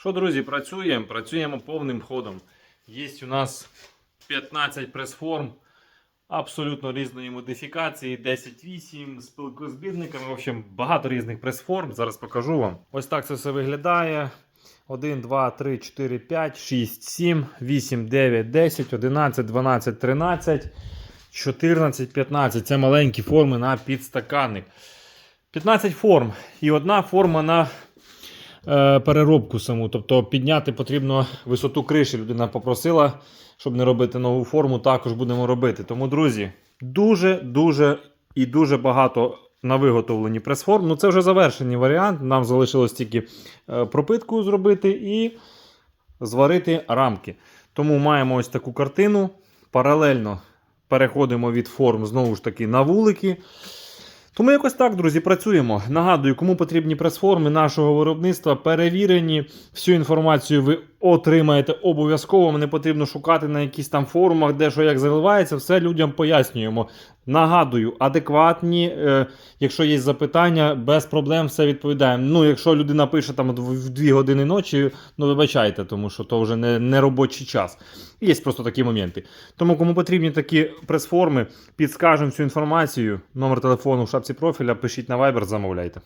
Що, друзі, працюємо? Працюємо повним ходом. Є у нас 15 прес-форм абсолютно різної модифікації, 10-8 з пилкозбірниками. В общем, багато різних прес-форм. Зараз покажу вам. Ось так це все виглядає. 1, 2, 3, 4, 5, 6, 7, 8, 9, 10, 11, 12, 13, 14, 15. Це маленькі форми на підстаканник. 15 форм і одна форма на переробку саму. Тобто підняти потрібно висоту криші. Людина попросила, щоб не робити нову форму, також будемо робити. Тому, друзі, дуже-дуже і дуже багато на виготовленні прес-форм. Ну, це вже завершений варіант. Нам залишилось тільки е, пропитку зробити і зварити рамки. Тому маємо ось таку картину. Паралельно переходимо від форм знову ж таки на вулики. Тому якось так, друзі, працюємо. Нагадую, кому потрібні прес-форми нашого виробництва, перевірені. Всю інформацію ви отримаєте обов'язково. Не потрібно шукати на якісь там форумах, де що як заливається. Все людям пояснюємо. Нагадую, адекватні. Е, якщо є запитання, без проблем все відповідаємо. Ну, якщо людина пише там в 2 години ночі, ну вибачайте, тому що то вже не, не робочий час. Є просто такі моменти. Тому, кому потрібні такі прес-форми, підскажемо всю інформацію. Номер телефону шапці профіля, пишіть на Viber, замовляйте.